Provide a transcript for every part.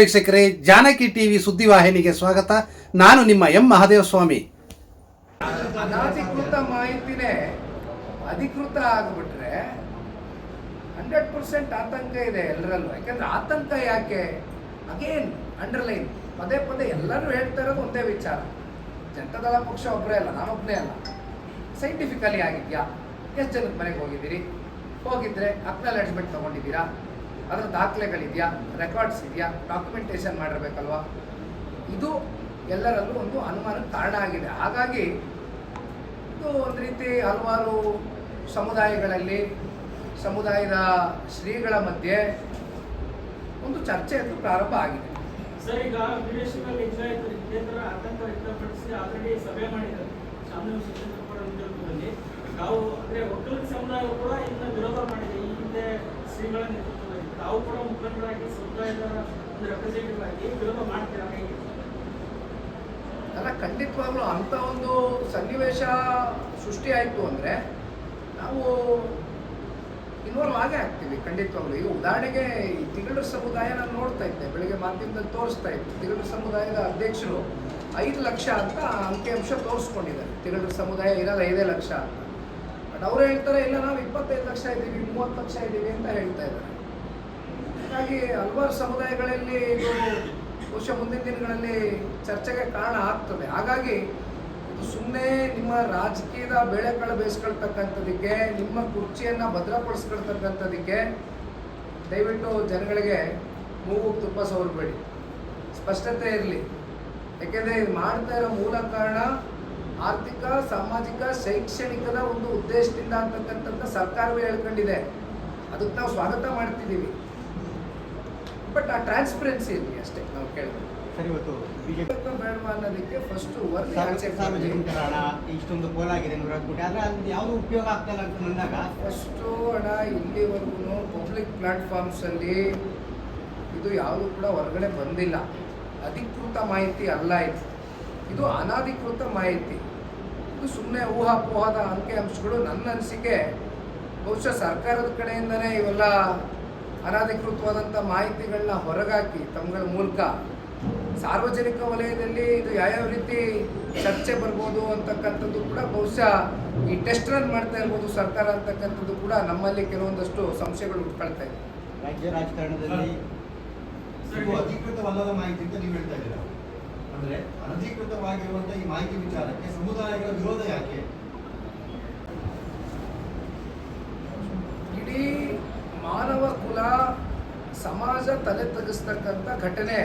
ವೀಕ್ಷಕರೇ, ಜಾನಕಿ ಟಿವಿ ಸುದ್ದಿವಾಹಿನಿಗೆ ಸ್ವಾಗತ. ನಾನು ನಿಮ್ಮ ಎಂ ಮಹಾದೇವ ಸ್ವಾಮಿ ಅನಧಿಕೃತ ಮಾಹಿತಿನೇ ಅಧಿಕೃತ ಆಗಿಬಿಟ್ರೆ ಹಂಡ್ರೆಡ್ ಪರ್ಸೆಂಟ್ ಆತಂಕ ಇದೆ ಎಲ್ಲರಲ್ಲೂ ಯಾಕಂದ್ರೆ ಆತಂಕ ಯಾಕೆ? ಅಗೇನ್ ಅಂಡರ್ಲೈನ್ ಪದೇ ಪದೇ ಎಲ್ಲರೂ ಹೇಳ್ತಾ ಇರೋದು ಒಂದೇ ವಿಚಾರ. ಜನತಾದಳ ಪಕ್ಷ ಒಬ್ಬರೇ ಅಲ್ಲ ನಾನೊಬ್ಬನೇ ಅಲ್ಲ. ಸೈಂಟಿಫಿಕಲಿ ಆಗಿದ್ಯಾ? ಎಷ್ಟು ಜನಕ್ಕೆ ಮನೆಗೆ ಹೋಗಿದ್ದೀರಿ? ಹೋಗಿದ್ರೆ ಅಕ್ನಾಲೆಜ್ಮೆಂಟ್ ತೊಗೊಂಡಿದ್ದೀರಾ? ಅದರ ದಾಖಲೆಗಳಿದೆಯಾ ರೆಕಾರ್ಡ್ಸ್ ಇದೆಯಾ ಡಾಕ್ಯುಮೆಂಟೇಶನ್ ಮಾಡಿರಬೇಕಲ್ವಾ? ಇದು ಎಲ್ಲರಲ್ಲೂ ಒಂದು ಅನುಮಾನಕ್ಕೆ ಕಾರಣ ಆಗಿದೆ. ಹಾಗಾಗಿ ಇದು ಒಂದು ರೀತಿ ಹಲವಾರು ಸಮುದಾಯಗಳಲ್ಲಿ, ಸಮುದಾಯದ ಶ್ರೀಗಳ ಮಧ್ಯೆ ಒಂದು ಚರ್ಚೆ ಅಂತೂ ಪ್ರಾರಂಭ ಆಗಿದೆ. ಸರ್, ಈಗ ವಿದೇಶದಲ್ಲಿ ಕೇಂದ್ರ ಆತಂಕ ವ್ಯಕ್ತಪಡಿಸಿ ಆಲ್ರೆಡಿ ಸಭೆ ಮಾಡಿದ್ದಾರೆ. ತಾವು ಅಂದ್ರೆ ಒಕ್ಕಲಿಗ ಸಮುದಾಯ ಕೂಡ ಇದನ್ನ ವಿರೋಧ ಮಾಡಿದೆ. ಈ ಹಿಂದೆ ಕೂಡ ಮುಖಂಡರಾಗಿ ಆಗಿ ಅಲ್ಲ, ಖಂಡಿತವಾಗ್ಲೂ ಅಂಥ ಒಂದು ಸನ್ನಿವೇಶ ಸೃಷ್ಟಿ ಆಯಿತು ಅಂದರೆ ನಾವು ಇನ್ವಾಲ್ವ್ ಆಗೇ ಆಗ್ತೀವಿ, ಖಂಡಿತವಾಗ್ಲೂ. ಈಗ ಉದಾಹರಣೆಗೆ ಈ ತಿಗಳರ ಸಮುದಾಯ ನಾನು ನೋಡ್ತಾ ಇದ್ದೆ, ಬೆಳಿಗ್ಗೆ ಮಾಧ್ಯಮದಲ್ಲಿ ತೋರಿಸ್ತಾ ಇತ್ತು. ತಿಗಳ ಸಮುದಾಯದ ಅಧ್ಯಕ್ಷರು ಐದು ಲಕ್ಷ ಅಂತ ಅಂಕಿಅಂಶ ತೋರಿಸ್ಕೊಂಡಿದ್ದಾರೆ. ತಿಗಳ ಸಮುದಾಯ ಇರೋದು ಐದೇ ಲಕ್ಷ ಅಂತ. ಬಟ್ ಅವ್ರು ಹೇಳ್ತಾರೆ, ಇಲ್ಲ, ನಾವು ಇಪ್ಪತ್ತೈದು ಲಕ್ಷ ಇದ್ದೀವಿ, ಮೂವತ್ತು ಲಕ್ಷ ಇದ್ದೀವಿ ಅಂತ ಹೇಳ್ತಾ ಇದ್ದಾರೆ. ಹಾಗಾಗಿ ಹಲವಾರು ಸಮುದಾಯಗಳಲ್ಲಿ ಇದು ಬಹುಶಃ ಮುಂದಿನ ದಿನಗಳಲ್ಲಿ ಚರ್ಚೆಗೆ ಕಾರಣ ಆಗ್ತದೆ. ಹಾಗಾಗಿ ಇದು ಸುಮ್ಮನೆ ನಿಮ್ಮ ರಾಜಕೀಯದ ಬೇಳೆಕಾಳು ಬೇಯಿಸ್ಕೊಳ್ತಕ್ಕಂಥದ್ದಕ್ಕೆ ನಿಮ್ಮ ಕುರ್ಚಿಯನ್ನು ಭದ್ರಪಡಿಸ್ಕೊಳ್ತಕ್ಕಂಥದಕ್ಕೆ ದಯವಿಟ್ಟು ಜನಗಳಿಗೆ ಮೂಗು ತುಪ್ಪ ಸವರಬೇಡಿ. ಸ್ಪಷ್ಟತೆ ಇರಲಿ. ಯಾಕೆಂದರೆ ಇದು ಮಾಡ್ತಾ ಇರೋ ಮೂಲ ಕಾರಣ ಆರ್ಥಿಕ ಸಾಮಾಜಿಕ ಶೈಕ್ಷಣಿಕದ ಒಂದು ಉದ್ದೇಶದಿಂದ ಅಂತಕ್ಕಂಥದ್ದು ಸರ್ಕಾರವೇ ಹೇಳ್ಕೊಂಡಿದೆ. ಅದಕ್ಕೆ ನಾವು ಸ್ವಾಗತ ಮಾಡ್ತಿದ್ದೀವಿ. ಬಟ್ ಆ ಟ್ರಾನ್ಸ್ಪರೆನ್ಸಿ ಇರಲಿ ಅಷ್ಟೇ ನಾವು ಕೇಳಿದ್ವಿ ಸರ್ ಇವತ್ತು ಬಿಜೆಪಿ ಬೇಡವಾ ಅನ್ನೋದಕ್ಕೆ ಫಸ್ಟ್ ಇಷ್ಟೊಂದು ಪೋಲಾಗಿದೆ ನೂರ ಕೋಟಿ ಆದ್ರೆ ಅದು ಯಾವುದು ಉಪಯೋಗ ಆಗ್ತಾ ಇಲ್ಲ ಅಂತ ಬಂದಾಗ ಫಸ್ಟು ಹಣ ಇಲ್ಲಿವರೆಗೂ ಪಬ್ಲಿಕ್ ಪ್ಲಾಟ್ಫಾರ್ಮ್ಸಲ್ಲಿ ಇದು ಯಾವುದು ಕೂಡ ಹೊರಗಡೆ ಬಂದಿಲ್ಲ. ಅಧಿಕೃತ ಮಾಹಿತಿ ಅಲ್ಲ ಇದು. ಇದು ಅನಧಿಕೃತ ಮಾಹಿತಿ. ಇದು ಸುಮ್ಮನೆ ಊಹಾಪೋಹದ ಅಂಕಿಅಂಶಗಳು ನನ್ನ ಅನಿಸಿಕೆ ಬಹುಶಃ ಸರ್ಕಾರದ ಕಡೆಯಿಂದನೇ ಇವೆಲ್ಲ ಅನಧಿಕೃತವಾದಂಥ ಮಾಹಿತಿಗಳನ್ನ ಹೊರಗಾಕಿ ತಮ್ಮಗಳ ಮೂಲಕ ಸಾರ್ವಜನಿಕ ವಲಯದಲ್ಲಿ ಇದು ಯಾವ್ಯಾವ ರೀತಿ ಚರ್ಚೆ ಬರ್ಬೋದು ಅಂತಕ್ಕಂಥದ್ದು ಕೂಡ ಬಹುಶಃ ಈ ಟೆಸ್ಟ್ ರನ್ ಮಾಡ್ತಾ ಇರ್ಬೋದು ಸರ್ಕಾರ ಅಂತಕ್ಕಂಥದ್ದು ಕೂಡ ನಮ್ಮಲ್ಲಿ ಕೆಲವೊಂದಷ್ಟು ಸಂಶಯಗಳು ಉಟ್ಕೊಳ್ತಾ ಇದೆ ರಾಜ್ಯ ರಾಜಕಾರಣದಲ್ಲಿ ಅಧಿಕೃತವಲ್ಲದ ಮಾಹಿತಿ ಅಂತ ನೀವು ಹೇಳ್ತಾ ಇದ್ದೀರಾ? ಅಂದ್ರೆ ಅನಧಿಕೃತವಾಗಿರುವಂತಹ ಈ ಮಾಹಿತಿ ವಿಚಾರಕ್ಕೆ ಸಮುದಾಯಗಳ ವಿರೋಧ ಯಾಕೆ? ಇಡೀ ಮಾನವ ಕುಲ ಸಮಾಜ ತಲೆ ತಗ್ಗಿಸ್ತಕ್ಕಂಥ ಘಟನೆ,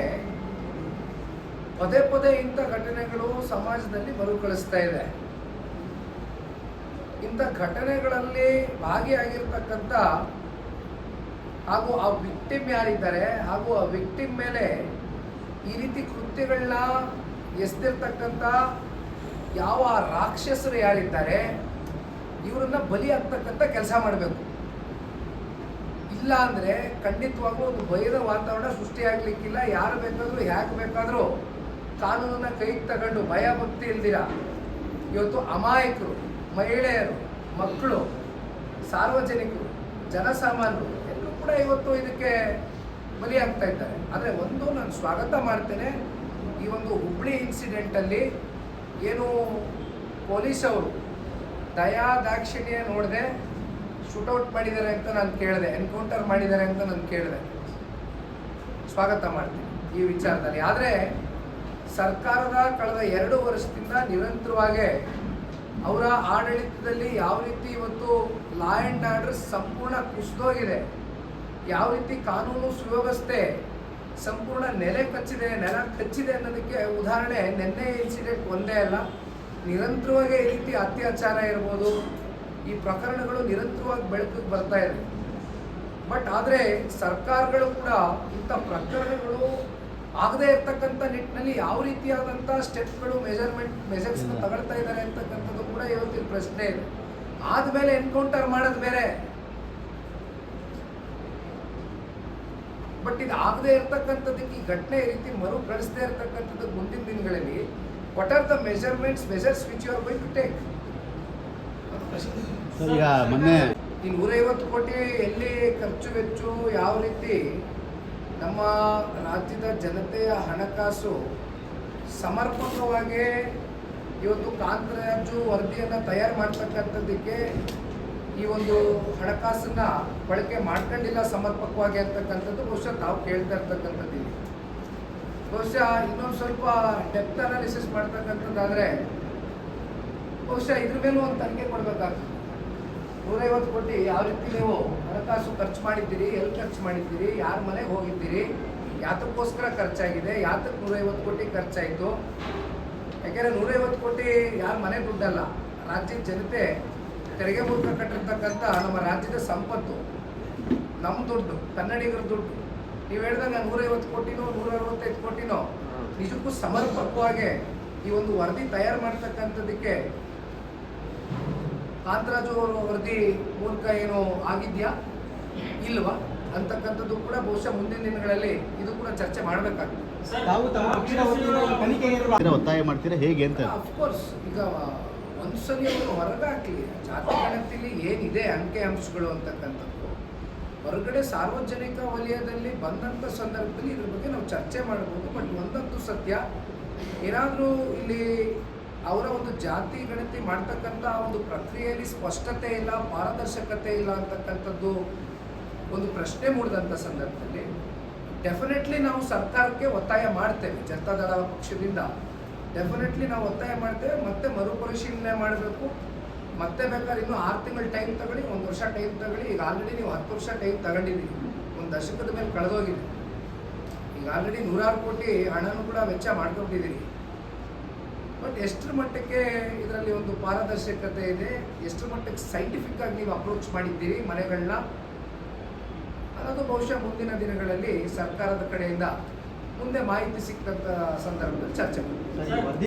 ಪದೇ ಪದೇ ಇಂಥ ಘಟನೆಗಳು ಸಮಾಜದಲ್ಲಿ ಮರುಕಳಿಸ್ತಾ ಇದೆ. ಇಂಥ ಘಟನೆಗಳಲ್ಲಿ ಭಾಗಿಯಾಗಿರ್ತಕ್ಕಂಥ ಹಾಗೂ ಆ ವಿಕ್ಟಿಮ್ ಯಾರಿದ್ದಾರೆ ಹಾಗೂ ಆ ವಿಕ್ಟಿಮ್ ಮೇಲೆ ಈ ರೀತಿ ಕೃತ್ಯಗಳನ್ನ ಎಸ್ದಿರ್ತಕ್ಕಂಥ ಯಾವ ರಾಕ್ಷಸರು ಯಾರಿದ್ದಾರೆ, ಇವರನ್ನ ಬಲಿ ಆಗ್ತಕ್ಕಂಥ ಕೆಲಸ ಮಾಡಬೇಕು. ಇಲ್ಲ ಅಂದರೆ ಖಂಡಿತವಾಗ್ಲೂ ಒಂದು ಭಯದ ವಾತಾವರಣ ಸೃಷ್ಟಿಯಾಗಲಿಕ್ಕಿಲ್ಲ. ಯಾರು ಬೇಕಾದರೂ ಯಾಕೆ ಬೇಕಾದರೂ ಕಾನೂನನ್ನ ಕೈಗೆ ತಗೊಂಡು ಭಯ ಭಕ್ತಿ ಇಲ್ದಿರ ಇವತ್ತು ಅಮಾಯಕರು, ಮಹಿಳೆಯರು, ಮಕ್ಕಳು, ಸಾರ್ವಜನಿಕರು, ಜನಸಾಮಾನ್ಯರು ಎಲ್ಲರೂ ಕೂಡ ಇವತ್ತು ಇದಕ್ಕೆ ಬಲಿಯಾಗ್ತಾ ಇದ್ದಾರೆ. ಆದರೆ ಒಂದು ನಾನು ಸ್ವಾಗತ ಮಾಡ್ತೇನೆ, ಈ ಒಂದು ಹುಬ್ಳಿ ಇನ್ಸಿಡೆಂಟಲ್ಲಿ ಏನು ಪೊಲೀಸ್ ಅವರು ದಯಾ ದಾಕ್ಷಿಣ್ಯ ನೋಡದೆ ಶೂಟೌಟ್ ಮಾಡಿದ್ದಾರೆ ಅಂತ ನಾನು ಕೇಳಿದೆ ಎನ್ಕೌಂಟರ್ ಮಾಡಿದ್ದಾರೆ ಅಂತ ನಾನು ಕೇಳಿದೆ. ಸ್ವಾಗತ ಮಾಡ್ತೀನಿ ಈ ವಿಚಾರದಲ್ಲಿ. ಆದರೆ ಸರ್ಕಾರದ ಕಳೆದ ಎರಡು ವರ್ಷದಿಂದ ನಿರಂತರವಾಗಿ ಅವರ ಆಡಳಿತದಲ್ಲಿ ಯಾವ ರೀತಿ ಇವತ್ತು ಲಾ ಆ್ಯಂಡ್ ಆರ್ಡರ್ ಸಂಪೂರ್ಣ ಕುಸಿದೋಗಿದೆ ಯಾವ ರೀತಿ ಕಾನೂನು ಸುವ್ಯವಸ್ಥೆ ಸಂಪೂರ್ಣ ನೆಲೆ ಕಚ್ಚಿದೆ ನೆಲ ಕಚ್ಚಿದೆ ಅನ್ನೋದಕ್ಕೆ ಉದಾಹರಣೆ ನಿನ್ನೆ ಇನ್ಸಿಡೆಂಟ್ ಒಂದೇ ಅಲ್ಲ. ನಿರಂತರವಾಗಿ ಈ ರೀತಿ ಅತ್ಯಾಚಾರ ಇರ್ಬೋದು. ಈ ಪ್ರಕರಣಗಳು ನಿರಂತರವಾಗಿ ಬೆಳಕಿಗೆ ಬರ್ತಾ ಇದೆ ಬಟ್ ಆದರೆ ಸರ್ಕಾರಗಳು ಕೂಡ ಇಂಥ ಪ್ರಕರಣಗಳು ಆಗದೇ ಇರ್ತಕ್ಕಂಥ ನಿಟ್ಟಿನಲ್ಲಿ ಯಾವ ರೀತಿಯಾದಂಥ ಸ್ಟೆಪ್ಗಳು ಮೆಜರ್ಮೆಂಟ್ ಮೆಜರ್ಸ್ನ ತಗೊಳ್ತಾ ಇದ್ದಾರೆ ಅಂತಕ್ಕಂಥದ್ದು ಕೂಡ ಇವತ್ತಿನ ಪ್ರಶ್ನೆ ಇದೆ. ಆದಮೇಲೆ ಎನ್ಕೌಂಟರ್ ಮಾಡೋದು ಬೇರೆ. ಬಟ್ ಇದು ಆಗದೇ ಇರತಕ್ಕಂಥದ್ದಕ್ಕೆ ಈ ಘಟನೆ ಈ ರೀತಿ ಮರುಕಳಿಸದೇ ಇರತಕ್ಕಂಥದ್ದು ಮುಂದಿನ ದಿನಗಳಲ್ಲಿ what are the measurements measures which you are going to take ಮೊನ್ನೆ ಈ ನೂರೈವತ್ತು ಕೋಟಿ ಎಲ್ಲಿ ಖರ್ಚು ವೆಚ್ಚು ಯಾವ ರೀತಿ ನಮ್ಮ ರಾಜ್ಯದ ಜನತೆಯ ಹಣಕಾಸು ಸಮರ್ಪಕವಾಗಿ ಇವತ್ತು ಕಾಂತರಾಜು ವರದಿಯನ್ನು ತಯಾರು ಮಾಡ್ತಕ್ಕಂಥದ್ದಕ್ಕೆ ಈ ಒಂದು ಹಣಕಾಸನ್ನ ಬಳಕೆ ಮಾಡ್ಕೊಂಡಿಲ್ಲ ಸಮರ್ಪಕವಾಗಿ ಅಂತಕ್ಕಂಥದ್ದು ಬಹುಶಃ ತಾವು ಕೇಳ್ತಾ ಇರ್ತಕ್ಕಂಥದ್ದು. ಬಹುಶಃ ಇನ್ನೊಂದು ಸ್ವಲ್ಪ ಡೆಪ್ತ್ ಅನಾಲಿಸಿಸ್ ಮಾಡ್ತಕ್ಕಂಥದ್ದಾದರೆ ಬಹುಶಃ ಇದ್ರ ಮೇಲೂ ಒಂದು ತನಿಖೆ ಕೊಡಬೇಕಾಗ್ತದೆ ನೂರೈವತ್ತು ಕೋಟಿ ಯಾವ ರೀತಿ ನೀವು ಹಣಕಾಸು ಖರ್ಚು ಮಾಡಿದ್ದೀರಿ, ಎಲ್ಲಿ ಖರ್ಚು ಮಾಡಿದ್ದೀರಿ, ಯಾರ ಮನೆಗೆ ಹೋಗಿದ್ದೀರಿ, ಯಾತಕ್ಕೋಸ್ಕರ ಖರ್ಚಾಗಿದೆ ಯಾತಕ್ಕೆ ನೂರೈವತ್ತು ಕೋಟಿ ಖರ್ಚಾಯಿತು ಯಾಕೆಂದರೆ ನೂರೈವತ್ತು ಕೋಟಿ ಯಾರ ಮನೆ ದುಡ್ಡಲ್ಲ, ರಾಜ್ಯದ ಜನತೆ ತೆರಿಗೆ ಮೂಲಕ ಕಟ್ಟಿರ್ತಕ್ಕಂಥ ನಮ್ಮ ರಾಜ್ಯದ ಸಂಪತ್ತು ನಮ್ಮ ದುಡ್ಡು ಕನ್ನಡಿಗರ ದುಡ್ಡು. ನೀವು ಹೇಳ್ದಂಗೆ ನೂರೈವತ್ತು ಕೋಟಿನೋ ನೂರ ಅರವತ್ತೈದು ಕೋಟಿನೋ ನಿಜಕ್ಕೂ ಸಮರ್ಪಕವಾಗಿ ಈ ಒಂದು ವರದಿ ತಯಾರು ಮಾಡ್ತಕ್ಕಂಥದ್ದಕ್ಕೆ ಕಾಂತರಾಜು ಅವರ ವರದಿ ಮೂಲಕ ಏನು ಆಗಿದೆಯಾ? ಇಲ್ವಾ? ಅಂತಕ್ಕಂಥದ್ದು ಕೂಡ ಬಹುಶಃ ಮುಂದಿನ ದಿನಗಳಲ್ಲಿ ಇದು ಕೂಡ ಚರ್ಚೆ ಮಾಡಬೇಕಾಗ್ತದೆ. ಏನಾದ್ರು ಒತ್ತಾಯ ಮಾಡ್ತೀರಾ? ಹೇಗೆ ಅಂತ? ಅಫ್ಕೋರ್ಸ್ ಈಗ ಒಂದ್ಸಲಿ ಅವರು ಹೊರಗಾಕಲಿ ಜಾತಿ ಗಣತಿಲಿ ಏನಿದೆ ಅಂಕೆ ಅಂಶಗಳು ಅಂತಕ್ಕಂಥದ್ದು, ಹೊರಗಡೆ ಸಾರ್ವಜನಿಕ ವಲಯದಲ್ಲಿ ಬಂದಂಥ ಸಂದರ್ಭದಲ್ಲಿ ಇದ್ರ ಬಗ್ಗೆ ನಾವು ಚರ್ಚೆ ಮಾಡ್ಬೋದು, ಬಟ್ ಒಂದಂತೂ ಸತ್ಯ, ಏನಾದರೂ ಇಲ್ಲಿ ಅವರ ಒಂದು ಜಾತಿ ಗಣತಿ ಮಾಡ್ತಕ್ಕಂಥ ಒಂದು ಪ್ರಕ್ರಿಯೆಯಲ್ಲಿ ಸ್ಪಷ್ಟತೆ ಇಲ್ಲ, ಪಾರದರ್ಶಕತೆ ಇಲ್ಲ ಅಂತಕ್ಕಂಥದ್ದು ಒಂದು ಪ್ರಶ್ನೆ ಮೂಡಿದಂಥ ಸಂದರ್ಭದಲ್ಲಿ, ಡೆಫಿನೆಟ್ಲಿ ನಾವು ಸರ್ಕಾರಕ್ಕೆ ಒತ್ತಾಯ ಮಾಡ್ತೇವೆ ಜನತಾದಳ ಪಕ್ಷದಿಂದ. ಡೆಫಿನೆಟ್ಲಿ ನಾವು ಒತ್ತಾಯ ಮಾಡ್ತೇವೆ, ಮತ್ತೆ ಮರುಪರಿಶೀಲನೆ ಮಾಡಬೇಕು. ಮತ್ತೆ ಬೇಕಾದ್ರೆ ಇನ್ನೂ ಆರು ತಿಂಗಳು ಟೈಮ್ ತಗೊಳ್ಳಿ, ಒಂದು ವರ್ಷ ಟೈಮ್ ತಗೊಳ್ಳಿ. ಈಗ ಆಲ್ರೆಡಿ ನೀವು ಹತ್ತು ವರ್ಷ ಟೈಮ್ ತಗೊಂಡಿದ್ದೀರಿ. ಒಂದು ದಶಕದ ಮೇಲೆ ಕಳೆದೋಗಿದೆ. ಈಗ ಆಲ್ರೆಡಿ ನೂರಾರು ಕೋಟಿ ಹಣನೂ ಕೂಡ ವೆಚ್ಚ ಮಾಡ್ಕೊಂಡಿದ್ದೀರಿ ಬಟ್ ಎಷ್ಟರ ಮಟ್ಟಕ್ಕೆ ಇದರಲ್ಲಿ ಒಂದು ಪಾರದರ್ಶಕತೆ ಇದೆ, ಎಷ್ಟರ ಮಟ್ಟಕ್ಕೆ ಸೈಂಟಿಫಿಕ್ ಆಗಿ ನೀವು ಅಪ್ರೋಚ್ ಮಾಡಿದ್ದೀರಿ ಮನೆಗಳನ್ನ ಅನ್ನೋದು ಬಹುಶಃ ಮುಂದಿನ ದಿನಗಳಲ್ಲಿ ಸರ್ಕಾರದ ಕಡೆಯಿಂದ. ಮುಂದೆ ಮಾಹಿತಿ ಸಿಕ್ಕಂತ ಸಂದರ್ಭದಲ್ಲಿ ಚರ್ಚೆ ಮಾಡಿ